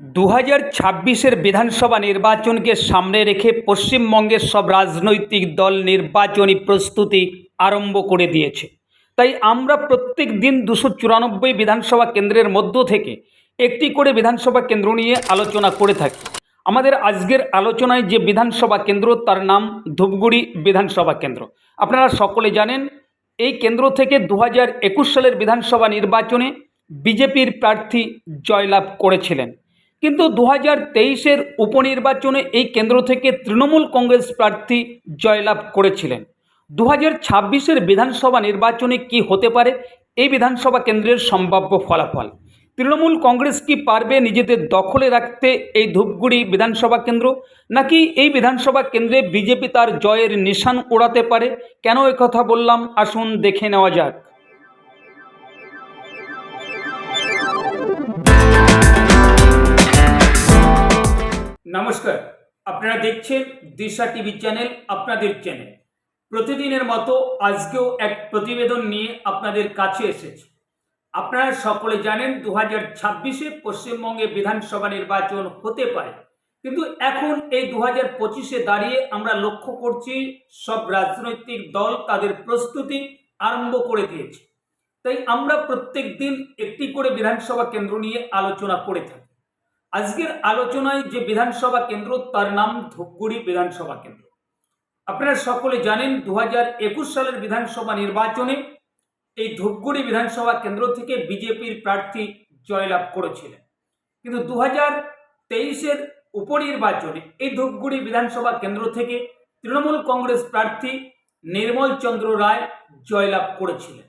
দু হাজার ছাব্বিশের বিধানসভা নির্বাচনকে সামনে রেখে পশ্চিমবঙ্গের সব রাজনৈতিক দল নির্বাচনী প্রস্তুতি আরম্ভ করে দিয়েছে। তাই আমরা প্রত্যেক দিন দুশো চুরানব্বই বিধানসভা কেন্দ্রের মধ্য থেকে একটি করে বিধানসভা কেন্দ্র নিয়ে আলোচনা করে থাকি। আমাদের আজকের আলোচনায় যে বিধানসভা কেন্দ্র, তার নাম ধূপগুড়ি বিধানসভা কেন্দ্র। আপনারা সকলে জানেন, এই কেন্দ্র থেকে দু হাজার একুশ সালের বিধানসভা নির্বাচনে বিজেপির প্রার্থী জয়লাভ করেছিলেন। কিন্তু দু হাজার তেইশের উপনির্বাচনে এই কেন্দ্র থেকে তৃণমূল কংগ্রেস প্রার্থী জয়লাভ করেছিলেন। দু হাজার ছাব্বিশের বিধানসভা নির্বাচনে কি হতে পারে? এই বিধানসভা কেন্দ্রের সম্ভাব্য ফলাফল। তৃণমূল কংগ্রেস কি পারবে নিজেদের দখলে রাখতে এই ধূপগুড়ি বিধানসভা কেন্দ্র? নাকি এই বিধানসভা কেন্দ্রে বিজেপি তার জয়ের নিশান ওড়াতে পারে? কেন কথা বললাম? আসুন দেখে নেওয়া যাক। নমস্কার। আপনারা দেখছেন দিশা টিভি চ্যানেল, আপনাদের চ্যানেল। প্রতিদিনের মতো আজকেও এক প্রতিবেদন নিয়ে আপনাদের কাছে এসেছে। আপনারা সকলে জানেন দু হাজার ছাব্বিশে পশ্চিমবঙ্গে বিধানসভা নির্বাচন হতে পারে। কিন্তু এখন এই দু হাজার পঁচিশে দাঁড়িয়ে আমরা লক্ষ্য করছি সব রাজনৈতিক দল তাদের প্রস্তুতি আরম্ভ করে দিয়েছে। তাই আমরা প্রত্যেক দিন একটি করে বিধানসভা কেন্দ্র নিয়ে আলোচনা করে থাকি। আজকের আলোচনায় যে বিধানসভা কেন্দ্র, তার নাম ধূপগুড়ি বিধানসভা কেন্দ্র। আপনারা সকলে জানেন দু সালের বিধানসভা নির্বাচনে এই ধূপগুড়ি বিধানসভা কেন্দ্র থেকে বিজেপির প্রার্থী জয়লাভ করেছিলেন। কিন্তু দু হাজার তেইশের উপনির্বাচনে এই ধূপগুড়ি বিধানসভা কেন্দ্র থেকে তৃণমূল কংগ্রেস প্রার্থী নির্মল চন্দ্র রায় জয়লাভ করেছিলেন।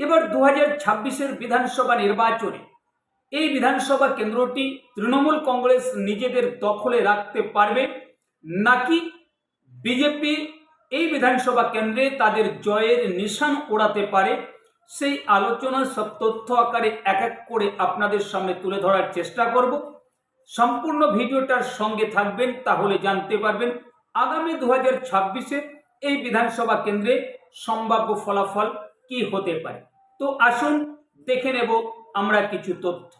এবার দু হাজার ছাব্বিশের বিধানসভা নির্বাচনে এই বিধানসভা কেন্দ্রটি তৃণমূল কংগ্রেস নিজেদের দখলে রাখতে পারবে নাকি বিজেপি এই বিধানসভা কেন্দ্রে তাদের জয়ের নিশান ওড়াতে পারে? সেই আলোচনা সব তথ্য আকারে এক এক করে আপনাদের সামনে তুলে ধরার চেষ্টা করব। সম্পূর্ণ ভিডিওটার সঙ্গে থাকবেন, তাহলে জানতে পারবেন আগামী দু হাজার ছাব্বিশে এই বিধানসভা কেন্দ্রে সম্ভাব্য ফলাফল কি হতে পারে। তো আসুন দেখে নেব আমরা কিছু তথ্য।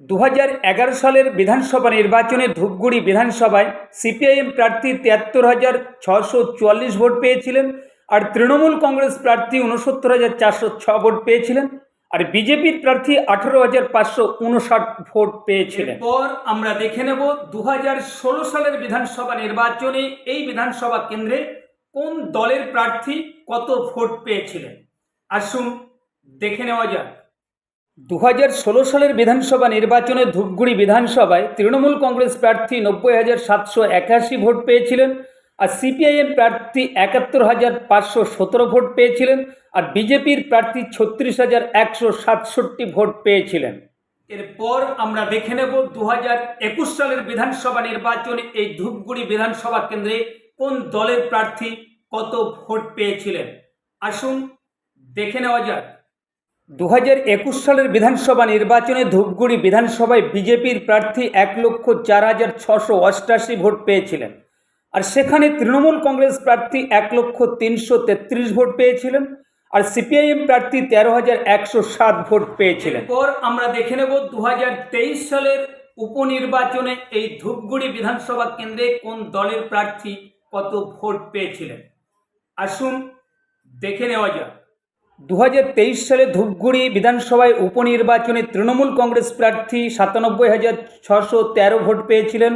দু হাজার এগারো সালের বিধানসভা নির্বাচনে ধূপগুড়ি বিধানসভায় সিপিআইএম প্রার্থী তিয়াত্তর হাজার ছশো চুয়াল্লিশ ভোট পেয়েছিলেন আর তৃণমূল কংগ্রেস প্রার্থী উনসত্তর হাজার চারশো ছ ভোট পেয়েছিলেন আর বিজেপির প্রার্থী আঠারো হাজার পাঁচশো উনষাট ভোট পেয়েছিলেন। পর আমরা দেখে নেব দু ষোলো সালের বিধানসভা নির্বাচনে এই বিধানসভা কেন্দ্রে কোন দলের প্রার্থী কত ভোট পেয়েছিলেন। আসুন দেখে নেওয়া যাক। দু হাজার ষোলো সালের বিধানসভা নির্বাচনে ধূপগুড়ি বিধানসভায় তৃণমূল কংগ্রেস প্রার্থী নব্বই হাজার সাতশো একাশি ভোট পেয়েছিলেন আর সিপিআইএম প্রার্থী একাত্তর হাজার পাঁচশো সতেরো ভোট পেয়েছিলেন আর বিজেপির প্রার্থী ছত্রিশ হাজার একশো সাতষট্টি ভোট পেয়েছিলেন। এরপর আমরা দেখে নেব দু হাজার একুশ সালের বিধানসভা নির্বাচনে এই ধূপগুড়ি বিধানসভা কেন্দ্রে কোন দলের প্রার্থী কত ভোট পেয়েছিলেন। আসুন দেখে নেওয়া যাক। দু হাজার একুশ সালের বিধানসভা নির্বাচনে ধূপগুড়ি বিধানসভায় বিজেপির প্রার্থী এক লক্ষ চার হাজার ছশো অষ্টাশি ভোট পেয়েছিলেন। আর সেখানে তৃণমূল কংগ্রেস প্রার্থী এক লক্ষ তিনশো তেত্রিশ ভোট পেয়েছিলেন আর সিপিআইএম প্রার্থী তেরো হাজার একশো সাত ভোট পেয়েছিলেন। পর আমরা দেখে নেব দু হাজার তেইশ সালের উপনির্বাচনে এই ধূপগুড়ি বিধানসভা কেন্দ্রে কোন দলের প্রার্থী কত ভোট পেয়েছিলেন। আসুন দেখে নেওয়া যাক। দু হাজার তেইশ সালে ধূপগুড়ি বিধানসভায় উপনির্বাচনে তৃণমূল কংগ্রেস প্রার্থী সাতানব্বই হাজার ছশো তেরো ভোট পেয়েছিলেন,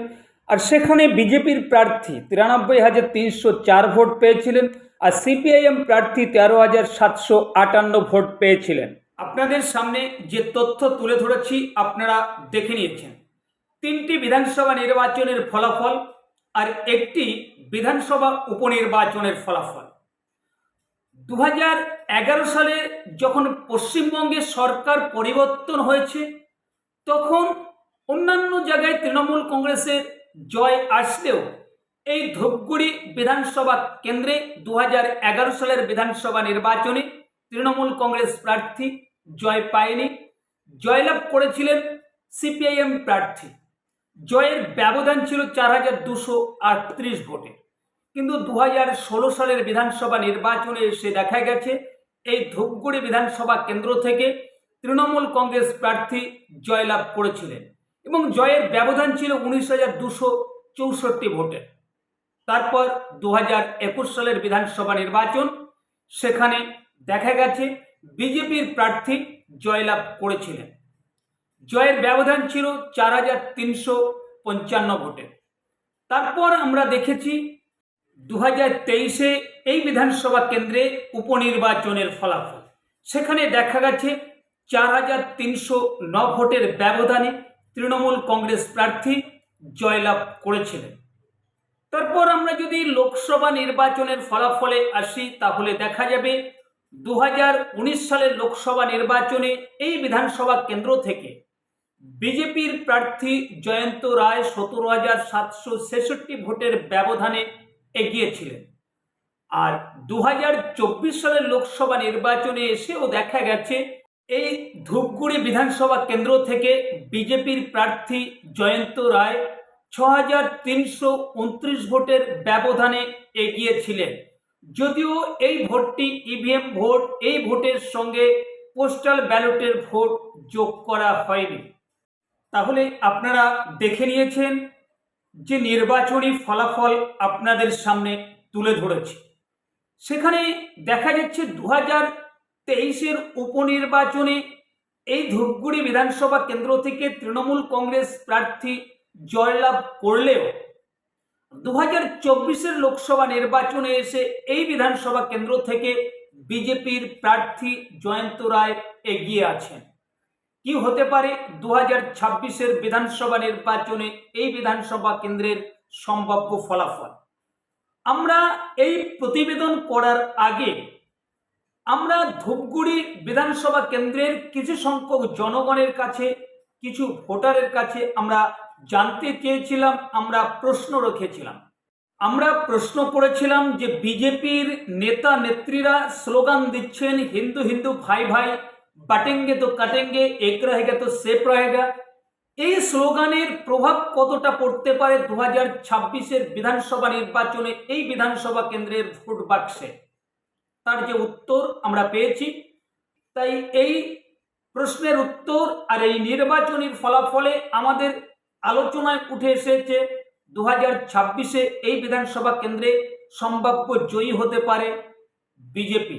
আর সেখানে বিজেপির প্রার্থী তিরানব্বই হাজার তিনশো চার ভোট পেয়েছিলেন, আর সিপিআইএম প্রার্থী তেরো হাজার সাতশো আটান্ন ভোট পেয়েছিলেন। আপনাদের সামনে যে তথ্য তুলে ধরেছি, আপনারা দেখে নিয়েছেন। তিনটি বিধানসভা নির্বাচনের ফলাফল আর একটি বিধানসভা উপনির্বাচনের ফলাফল। দু সালে যখন পশ্চিমবঙ্গে সরকার পরিবর্তন হয়েছে, তখন অন্যান্য জায়গায় তৃণমূল কংগ্রেসের জয় আসলেও এই ধূপগুড়ি বিধানসভা কেন্দ্রে দু সালের বিধানসভা নির্বাচনে তৃণমূল কংগ্রেস প্রার্থী জয় পায়নি। জয়লাভ করেছিলেন সিপিআইএম প্রার্থী। জয়ের ব্যবধান ছিল চার হাজার দুশো আটত্রিশ ভোটে। কিন্তু দু সালের বিধানসভা নির্বাচনে এসে দেখা গেছে, এই ধূপগুড়ি বিধানসভা কেন্দ্র থেকে তৃণমূল কংগ্রেস প্রার্থী জয়লাভ করেছিলেন এবং জয়ের ব্যবধান ছিল উনিশ হাজার দুশো চৌষট্টি ভোটের তারপর দু হাজার একুশ সালের বিধানসভা নির্বাচন, সেখানে দেখা গেছে বিজেপির প্রার্থী জয়লাভ করেছিলেন। জয়ের ব্যবধান ছিল চার হাজার তিনশো পঞ্চান্ন ভোটে। তারপর আমরা দেখেছি দু হাজার তেইশে এই বিধানসভা কেন্দ্রে উপনির্বাচনের ফলাফল। সেখানে দেখা গেছে চার হাজার তিনশো ন ভোটের ব্যবধানে তৃণমূল কংগ্রেস প্রার্থী জয়লাভ করেছিলেন। তারপর আমরা যদি লোকসভা নির্বাচনের ফলাফলে আসি, তাহলে দেখা যাবে দু হাজার উনিশ সালের লোকসভা নির্বাচনে এই বিধানসভা কেন্দ্র থেকে বিজেপির প্রার্থী জয়ন্ত রায় সতেরো হাজার সাতশো ছেষট্টি ভোটের ব্যবধানে এগিয়েছিলেন। আর দু হাজার চব্বিশ সালের লোকসভা নির্বাচনে এসেও দেখা গেছে, এই ধূপগুড়ি বিধানসভা কেন্দ্র থেকে বিজেপির প্রার্থী জয়ন্ত রায় ছ ভোটের ব্যবধানে এগিয়েছিলেন। যদিও এই ভোটটি ইভিএম ভোট, এই ভোটের সঙ্গে পোস্টাল ব্যালটের ভোট যোগ করা হয়নি। তাহলে আপনারা দেখে নিয়েছেন যে নির্বাচনী ফলাফল আপনাদের সামনে তুলে ধরেছি। সেখানে দেখা যাচ্ছে দু হাজার তেইশের উপনির্বাচনে এই ধূপগুড়ি বিধানসভা কেন্দ্র থেকে তৃণমূল কংগ্রেস প্রার্থী জয়লাভ করলেও দু হাজার চব্বিশের লোকসভা নির্বাচনে এসে এই বিধানসভা কেন্দ্র থেকে বিজেপির প্রার্থী জয়ন্ত রায় এগিয়ে আছেন। কি হতে পারে? দু হাজার ছাব্বিশের বিধানসভা নির্বাচনে এই বিধানসভা কেন্দ্রের সম্ভাব্য ফলাফল। আমরা এই প্রতিবেদন করার আগে আমরা ধূপগুড়ি বিধানসভা কেন্দ্রের কিছু সংখ্যক জনগণের কাছে, কিছু ভোটারের কাছে আমরা জানতে চেয়েছিলাম, আমরা প্রশ্ন রেখেছিলাম। আমরা প্রশ্ন করেছিলাম যে বিজেপির নেতা নেত্রীরা স্লোগান দিচ্ছেন হিন্দু হিন্দু ভাই ভাই বাটেঙ্গে তো কাটেঙ্গে, এক রহেগা তো সেফ রহেগা। এই স্লোগানের প্রভাব কতটা পড়তে পারে দু হাজার ছাব্বিশের বিধানসভা নির্বাচনে? এই বিধানসভা কেন্দ্রের ভোট বাক্সে। তার যে উত্তর আমরা পেয়েছি। তাই এই প্রশ্নের উত্তর আর এই নির্বাচনের ফলাফলে আমাদের আলোচনায় উঠে এসেছে দু হাজার ছাব্বিশে এই বিধানসভা কেন্দ্রে সম্ভাব্য জয়ী হতে পারে বিজেপি।